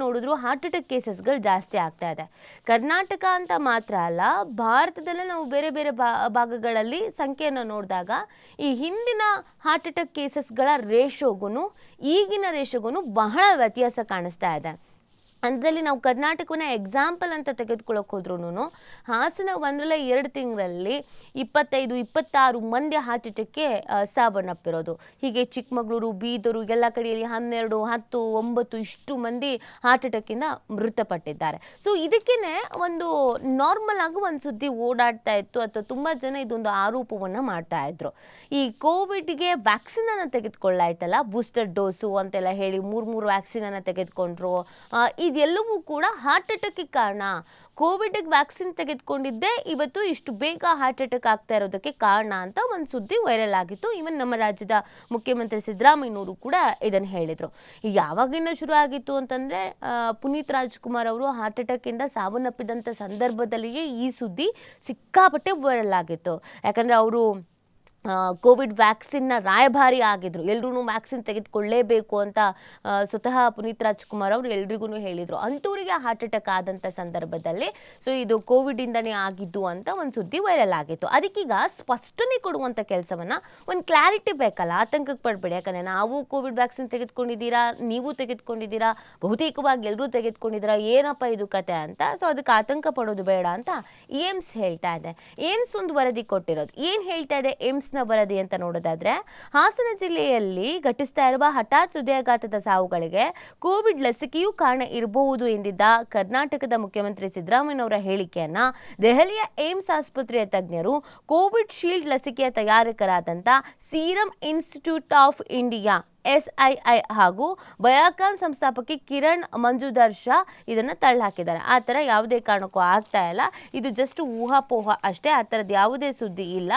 ನೋಡಿದ್ರು heart attack ಕೇಸಸ್ಗಳು ಜಾಸ್ತಿ ಆಗ್ತಾ ಇದೆ. ಕರ್ನಾಟಕ ಅಂತ ಮಾತ್ರ ಅಲ್ಲ, ಭಾರತದಲ್ಲೇ ನಾವು ಬೇರೆ ಬೇರೆ ಭಾಗಗಳಲ್ಲಿ ಸಂಖ್ಯೆಯನ್ನು ನೋಡಿದಾಗ ಈ ಹಿಂದಿನ ಹಾರ್ಟ್ ಅಟ್ಯಾಕ್ ಕೇಸಸ್ಗಳ ರೇಷೋಗೂ ಈಗಿನ ರೇಷೋಗೂ ಬಹಳ ವ್ಯತ್ಯಾಸ ಕಾಣಿಸ್ತಾ ಇದೆ. ಅದರಲ್ಲಿ ನಾವು ಕರ್ನಾಟಕವನ್ನ ಎಕ್ಸಾಂಪಲ್ ಅಂತ ತೆಗೆದುಕೊಳ್ಳೋಕೆ ಹೋದ್ರೂ ಹಾಸನ ಒಂದರಲ್ಲ ಎರಡು ತಿಂಗಳಲ್ಲಿ ಇಪ್ಪತ್ತೈದು, ಇಪ್ಪತ್ತಾರು ಮಂದಿ ಹಾರ್ಟ್ ಅಟ್ಯಾಕ್ಗೆ ಸಾವನ್ನಪ್ಪಿರೋದು. ಹೀಗೆ ಚಿಕ್ಕಮಗಳೂರು ಬೀದರು ಎಲ್ಲ ಕಡೆಯಲ್ಲಿ ಹನ್ನೆರಡು, ಹತ್ತು, ಒಂಬತ್ತು ಇಷ್ಟು ಮಂದಿ ಹಾರ್ಟ್ ಅಟ್ಯಾಕಿಂದ ಮೃತಪಟ್ಟಿದ್ದಾರೆ. ಸೊ ಇದಕ್ಕೇ ಒಂದು ನಾರ್ಮಲ್ ಆಗಿ ಒಂದು ಸುದ್ದಿ ಓಡಾಡ್ತಾ ಇತ್ತು, ಅಥವಾ ತುಂಬ ಜನ ಇದೊಂದು ಆರೋಪವನ್ನು ಮಾಡ್ತಾ ಇದ್ರು. ಈ ಕೋವಿಡ್ಗೆ ವ್ಯಾಕ್ಸಿನನ್ನು ತೆಗೆದುಕೊಳ್ಳಾಯ್ತಲ್ಲ ಬೂಸ್ಟರ್ ಡೋಸು ಅಂತೆಲ್ಲ ಹೇಳಿ ಮೂರು ಮೂರು ವ್ಯಾಕ್ಸಿನನ್ನು ತೆಗೆದುಕೊಂಡ್ರು ಇದೆಲ್ಲವೂ ಕೂಡ ಹಾರ್ಟ್ ಅಟ್ಯಾಕಿಗೆ ಕಾರಣ. ಕೋವಿಡ್ಗೆ ವ್ಯಾಕ್ಸಿನ್ ತೆಗೆದುಕೊಂಡಿದ್ದೇ, ಇವತ್ತು ಇಷ್ಟು ಬೇಗ ಹಾರ್ಟ್ ಅಟ್ಯಾಕ್ ಆಗ್ತಾ ಇರೋದಕ್ಕೆ ಕಾರಣ ಅಂತ ಒಂದು ಸುದ್ದಿ ವೈರಲ್ ಆಗಿತ್ತು. ಈವನ್ ನಮ್ಮ ರಾಜ್ಯದ ಮುಖ್ಯಮಂತ್ರಿ ಸಿದ್ದರಾಮಯ್ಯನವರು ಕೂಡ ಇದನ್ನು ಹೇಳಿದರು. ಯಾವಾಗಿಂದ ಶುರು ಆಗಿತ್ತು ಅಂತಂದರೆ ಪುನೀತ್ ರಾಜ್ಕುಮಾರ್ ಅವರು ಹಾರ್ಟ್ ಅಟ್ಯಾಕಿಂದ ಸಾವನ್ನಪ್ಪಿದಂಥ ಸಂದರ್ಭದಲ್ಲಿಯೇ ಈ ಸುದ್ದಿ ಸಿಕ್ಕಾಪಟ್ಟೆ ವೈರಲ್ ಆಗಿತ್ತು. ಯಾಕಂದರೆ ಅವರು ಕೋವಿಡ್ ವ್ಯಾಕ್ಸಿನ್ನ ರಾಯಭಾರಿ ಆಗಿದ್ರು. ಎಲ್ರೂ ವ್ಯಾಕ್ಸಿನ್ ತೆಗೆದುಕೊಳ್ಳೇಬೇಕು ಅಂತ ಸ್ವತಃ ಪುನೀತ್ ರಾಜ್ಕುಮಾರ್ ಅವರು ಎಲ್ರಿಗೂ ಹೇಳಿದರು. ಅಂಥವರಿಗೆ ಹಾರ್ಟ್ ಅಟ್ಯಾಕ್ ಆದಂಥ ಸಂದರ್ಭದಲ್ಲಿ, ಸೊ ಇದು ಕೋವಿಡಿಂದನೇ ಆಗಿದ್ದು ಅಂತ ಒಂದು ಸುದ್ದಿ ವೈರಲ್ ಆಗಿತ್ತು. ಅದಕ್ಕೀಗ ಸ್ಪಷ್ಟನೆ ಕೊಡುವಂಥ ಕೆಲಸವನ್ನು ಒಂದು ಕ್ಲಾರಿಟಿ ಬೇಕಲ್ಲ? ಆತಂಕಕ್ಕೆ ಪಡಬೇಡಿ. ಯಾಕಂದರೆ ನಾವು ಕೋವಿಡ್ ವ್ಯಾಕ್ಸಿನ್ ತೆಗೆದುಕೊಂಡಿದ್ದೀರಾ, ನೀವು ತೆಗೆದುಕೊಂಡಿದ್ದೀರಾ, ಬಹುತೇಕವಾಗಿ ಎಲ್ಲರೂ ತೆಗೆದುಕೊಂಡಿದ್ದೀರಾ, ಏನಪ್ಪ ಇದು ಕತೆ ಅಂತ. ಸೊ ಅದಕ್ಕೆ ಆತಂಕ ಪಡೋದು ಬೇಡ ಅಂತ ಏಮ್ಸ್ ಹೇಳ್ತಾ ಇದೆ. ಏಮ್ಸ್ ಒಂದು ವರದಿ ಕೊಟ್ಟಿರೋದು. ಏನು ಹೇಳ್ತಾ ಇದೆ? ಏಮ್ಸ್ನ ವರದಿ ಅಂತ ನೋಡೋದಾದ್ರೆ, ಹಾಸನ ಜಿಲ್ಲೆಯಲ್ಲಿ ಘಟಿಸ್ತಾ ಇರುವ ಹಠಾತ್ ಹೃದಯಾಘಾತದ ಸಾವುಗಳಿಗೆ ಕೋವಿಡ್ ಲಸಿಕೆಯೂ ಕಾರಣ ಇರಬಹುದು ಎಂದಿದ್ದ ಕರ್ನಾಟಕದ ಮುಖ್ಯಮಂತ್ರಿ ಸಿದ್ದರಾಮಯ್ಯನವರ ಹೇಳಿಕೆಯನ್ನ ದೆಹಲಿಯ ಏಮ್ಸ್ ಆಸ್ಪತ್ರೆಯ ತಜ್ಞರು ಕೋವಿಡ್ ಶೀಲ್ಡ್ ಲಸಿಕೆಯ ತಯಾರಕರಾದಂಥ Serum Institute of India SII ಹಾಗೂ ಬಯಾಕಾನ್ ಸಂಸ್ಥಾಪಕಿ ಕಿರಣ್ ಮಂಜುದರ್ ಶಾ ಇದನ್ನು ತಳ್ಳಹಾಕಿದ್ದಾರೆ ಆ ಥರ ಯಾವುದೇ ಕಾರಣಕ್ಕೂ ಆಗ್ತಾ ಇಲ್ಲ. ಇದು ಜಸ್ಟ್ ಊಹಾಪೋಹ ಅಷ್ಟೇ. ಆ ಥರದ್ದು ಯಾವುದೇ ಸುದ್ದಿ ಇಲ್ಲ.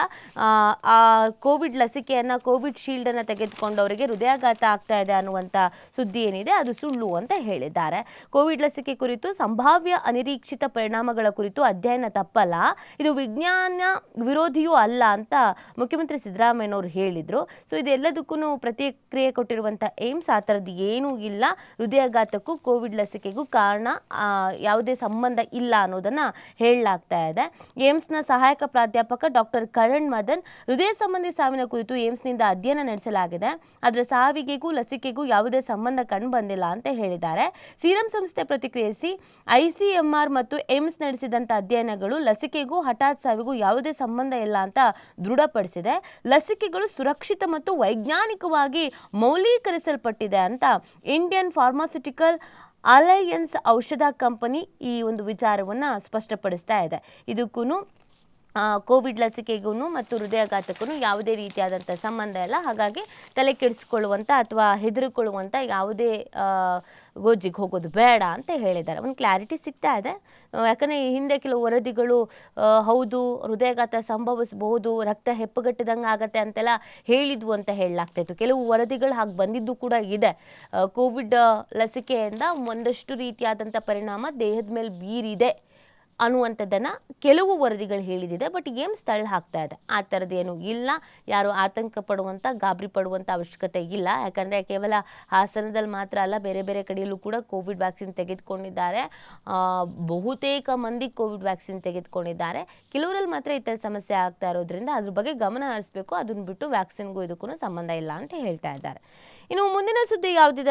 ಆ, ಕೋವಿಡ್ ಲಸಿಕೆಯನ್ನು ಕೋವಿಡ್ ಶೀಲ್ಡನ್ನು ತೆಗೆದುಕೊಂಡವರಿಗೆ ಹೃದಯಾಘಾತ ಆಗ್ತಾ ಇದೆ ಅನ್ನುವಂಥ ಸುದ್ದಿ ಏನಿದೆ ಅದು ಸುಳ್ಳು ಅಂತ ಹೇಳಿದ್ದಾರೆ. ಕೋವಿಡ್ ಲಸಿಕೆ ಕುರಿತು ಸಂಭಾವ್ಯ ಅನಿರೀಕ್ಷಿತ ಪರಿಣಾಮಗಳ ಕುರಿತು ಅಧ್ಯಯನ ತಪ್ಪಲ್ಲ. ಇದು ವಿಜ್ಞಾನ ವಿರೋಧಿಯೂ ಅಲ್ಲ ಅಂತ ಮುಖ್ಯಮಂತ್ರಿ ಸಿದ್ದರಾಮಯ್ಯನವರು ಹೇಳಿದರು. ಸೊ ಇದೆಲ್ಲದಕ್ಕೂ ಪ್ರತಿಕ್ರಿಯೆ ಕೊಟ್ಟಿರುವಂಥ ಏಮ್ಸ್ ಆ ಥರದ್ದು ಏನೂ ಇಲ್ಲ. ಹೃದಯಾಘಾತಕ್ಕೂ ಕೋವಿಡ್ ಲಸಿಕೆಗೂ ಕಾರಣ ಯಾವುದೇ ಸಂಬಂಧ ಇಲ್ಲ ಅನ್ನೋದನ್ನು ಹೇಳಲಾಗ್ತಾ ಇದೆ. ಏಮ್ಸ್ನ ಸಹಾಯಕ ಪ್ರಾಧ್ಯಾಪಕ ಡಾಕ್ಟರ್ ಕರಣ್ ಮದನ್, ಹೃದಯ ಸಂಬಂಧಿ ಸಾವಿನ ಕುರಿತು ಏಮ್ಸ್ನಿಂದ ಅಧ್ಯಯನ ನಡೆಸಲಾಗಿದೆ. ಅದರ ಸಾವಿಗೆಗೂ ಲಸಿಕೆಗೂ ಯಾವುದೇ ಸಂಬಂಧ ಕಂಡು ಬಂದಿಲ್ಲ ಅಂತ ಹೇಳಿದ್ದಾರೆ. ಸೀರಂ ಸಂಸ್ಥೆ ಪ್ರತಿಕ್ರಿಯಿಸಿ ಐಸಿಎಂಆರ್ ಮತ್ತು ಏಮ್ಸ್ ನಡೆಸಿದಂಥ ಅಧ್ಯಯನಗಳು ಲಸಿಕೆಗೂ, ಹಠಾತ್ ಸಾವಿಗೂ ಯಾವುದೇ ಸಂಬಂಧ ಇಲ್ಲ ಅಂತ ದೃಢಪಡಿಸಿದೆ. ಲಸಿಕೆಗಳು ಸುರಕ್ಷಿತ ಮತ್ತು ವೈಜ್ಞಾನಿಕವಾಗಿ ಮೌಲ್ಯೀಕರಿಸಲ್ಪಟ್ಟಿದೆ ಅಂತ ಇಂಡಿಯನ್ ಫಾರ್ಮಾಸ್ಯುಟಿಕಲ್ ಅಲಯನ್ಸ್ ಔಷಧ ಕಂಪನಿ ಈ ಒಂದು ವಿಚಾರವನ್ನು ಸ್ಪಷ್ಟಪಡಿಸ್ತಾ ಇದೆ. ಇದಕ್ಕೂ ಕೋವಿಡ್ ಲಸಿಕೆಗೂ ಮತ್ತು ಹೃದಯಾಘಾತಕ್ಕೂ ಯಾವುದೇ ರೀತಿಯಾದಂಥ ಸಂಬಂಧ ಇಲ್ಲ. ಹಾಗಾಗಿ ತಲೆ ಕೆಡಿಸ್ಕೊಳ್ಳುವಂಥ ಅಥವಾ ಹೆದರಿಕೊಳ್ಳುವಂಥ ಯಾವುದೇ ಗೋಜಿಗೆ ಹೋಗೋದು ಬೇಡ ಅಂತ ಹೇಳಿದ್ದಾರೆ. ಒಂದು ಕ್ಲಾರಿಟಿ ಸಿಗ್ತಾ ಇದೆ. ಯಾಕಂದರೆ ಹಿಂದೆ ಕೆಲವು ವರದಿಗಳು ಹೌದು, ಹೃದಯಾಘಾತ ಸಂಭವಿಸಬಹುದು, ರಕ್ತ ಹೆಪ್ಪುಗಟ್ಟಿದಂಗೆ ಆಗತ್ತೆ ಅಂತೆಲ್ಲ ಹೇಳಿದ್ವು ಅಂತ ಹೇಳಲಾಗ್ತಾಯಿತ್ತು ಕೆಲವು ವರದಿಗಳು ಹಾಗೆ ಬಂದಿದ್ದು ಕೂಡ ಇದೆ. ಕೋವಿಡ್ ಲಸಿಕೆಯಿಂದ ಒಂದಷ್ಟು ರೀತಿಯಾದಂಥ ಪರಿಣಾಮ ದೇಹದ ಮೇಲೆ ಬೀರಿದೆ. ಅನ್ನುವಂಥದ್ದನ್ನು ಕೆಲವು ವರದಿಗಳು ಹೇಳಿದಿದೆ ಬಟ್ ಏಮ್ಸ್ ತಳ್ಳಿ ಹಾಕ್ತಾ ಇದೆ. ಆ ಥರದ್ದೇನು ಇಲ್ಲ. ಯಾರು ಆತಂಕ ಪಡುವಂಥ ಗಾಬರಿ ಪಡುವಂಥ ಅವಶ್ಯಕತೆ ಇಲ್ಲ. ಯಾಕಂದರೆ ಕೇವಲ ಹಾಸನದಲ್ಲಿ ಮಾತ್ರ ಅಲ್ಲ, ಬೇರೆ ಬೇರೆ ಕಡೆಯಲ್ಲೂ ಕೂಡ ಕೋವಿಡ್ ವ್ಯಾಕ್ಸಿನ್ ತೆಗೆದುಕೊಂಡಿದ್ದಾರೆ. ಬಹುತೇಕ ಮಂದಿ ಕೋವಿಡ್ ವ್ಯಾಕ್ಸಿನ್ ತೆಗೆದುಕೊಂಡಿದ್ದಾರೆ. ಕೆಲವರಲ್ಲಿ ಮಾತ್ರ ಈ ಥರ ಸಮಸ್ಯೆ ಆಗ್ತಾ ಇರೋದ್ರಿಂದ ಅದ್ರ ಬಗ್ಗೆ ಗಮನ ಹರಿಸಬೇಕು. ಅದನ್ನ ಬಿಟ್ಟು ವ್ಯಾಕ್ಸಿನ್ಗೂ ಇದಕ್ಕೂ ಸಂಬಂಧ ಇಲ್ಲ ಅಂತ ಹೇಳ್ತಾ ಇದ್ದಾರೆ. ಇನ್ನು ಮುಂದಿನ ಸುದ್ದಿ ಯಾವುದಿದೆ